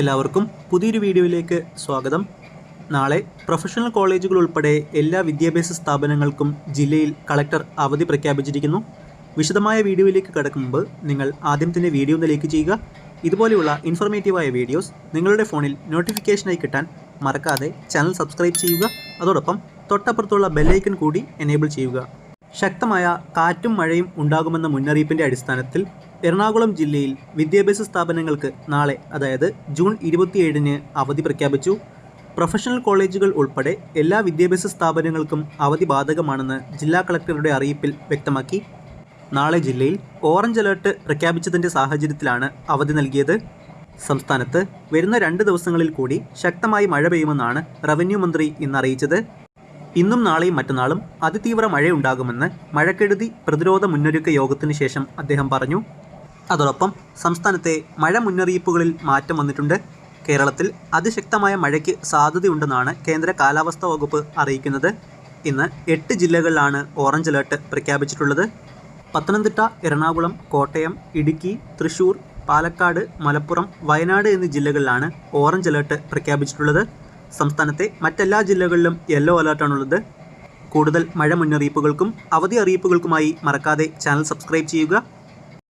എല്ലാവർക്കും പുതിയൊരു വീഡിയോയിലേക്ക് സ്വാഗതം. നാളെ പ്രൊഫഷണൽ കോളേജുകൾ ഉൾപ്പെടെ എല്ലാ വിദ്യാഭ്യാസ സ്ഥാപനങ്ങൾക്കും ജില്ലയിൽ കളക്ടർ അവധി പ്രഖ്യാപിച്ചിരിക്കുന്നു. വിശദമായ വീഡിയോയിലേക്ക് കടക്കും മുമ്പ് നിങ്ങൾ ആദ്യം തന്നെ വീഡിയോ ഒന്ന് ലൈക്ക് ചെയ്യുക. ഇതുപോലെയുള്ള ഇൻഫോർമേറ്റീവായ വീഡിയോസ് നിങ്ങളുടെ ഫോണിൽ നോട്ടിഫിക്കേഷനായി കിട്ടാൻ മറക്കാതെ ചാനൽ സബ്സ്ക്രൈബ് ചെയ്യുക. അതോടൊപ്പം തൊട്ടപ്പുറത്തുള്ള ബെല്ലൈക്കൺ കൂടി എനേബിൾ ചെയ്യുക. ശക്തമായ കാറ്റും മഴയും ഉണ്ടാകുമെന്ന മുന്നറിയിപ്പിന്റെ അടിസ്ഥാനത്തിൽ എറണാകുളം ജില്ലയിൽ വിദ്യാഭ്യാസ സ്ഥാപനങ്ങൾക്ക് നാളെ അതായത് ജൂൺ ഇരുപത്തിയേഴിന് അവധി പ്രഖ്യാപിച്ചു. പ്രൊഫഷണൽ കോളേജുകൾ ഉൾപ്പെടെ എല്ലാ വിദ്യാഭ്യാസ സ്ഥാപനങ്ങൾക്കും അവധി ബാധകമാണെന്ന് ജില്ലാ കളക്ടറുടെ അറിയിപ്പിൽ വ്യക്തമാക്കി. നാളെ ജില്ലയിൽ ഓറഞ്ച് അലേർട്ട് പ്രഖ്യാപിച്ചതിന്റെ സാഹചര്യത്തിലാണ് അവധി നൽകിയത്. സംസ്ഥാനത്ത് വരുന്ന രണ്ട് ദിവസങ്ങളിൽ കൂടി ശക്തമായി മഴ പെയ്യുമെന്നാണ് റവന്യൂ മന്ത്രി ഇന്ന് അറിയിച്ചത്. ഇന്നും നാളെയും മറ്റന്നാളും അതിതീവ്ര മഴയുണ്ടാകുമെന്ന് മഴക്കെടുതി പ്രതിരോധ മുന്നൊരുക്ക യോഗത്തിന് ശേഷം അദ്ദേഹം പറഞ്ഞു. അതോടൊപ്പം സംസ്ഥാനത്തെ മഴ മുന്നറിയിപ്പുകളിൽ മാറ്റം വന്നിട്ടുണ്ട്. കേരളത്തിൽ അതിശക്തമായ മഴയ്ക്ക് സാധ്യതയുണ്ടെന്നാണ് കേന്ദ്ര കാലാവസ്ഥാ വകുപ്പ് അറിയിക്കുന്നത്. ഇന്ന് എട്ട് ജില്ലകളിലാണ് ഓറഞ്ച് അലേർട്ട് പ്രഖ്യാപിച്ചിട്ടുള്ളത്. പത്തനംതിട്ട എറണാകുളം കോട്ടയം ഇടുക്കി തൃശൂർ പാലക്കാട് മലപ്പുറം വയനാട് എന്നീ ജില്ലകളിലാണ് ഓറഞ്ച് അലേർട്ട് പ്രഖ്യാപിച്ചിട്ടുള്ളത്. സംസ്ഥാനത്തെ മറ്റെല്ലാ ജില്ലകളിലും യെല്ലോ അലർട്ടാണുള്ളത്. കൂടുതൽ മഴ മുന്നറിയിപ്പുകൾക്കും അവധി അറിയിപ്പുകൾക്കുമായി മറക്കാതെ ചാനൽ സബ്സ്ക്രൈബ് ചെയ്യുക.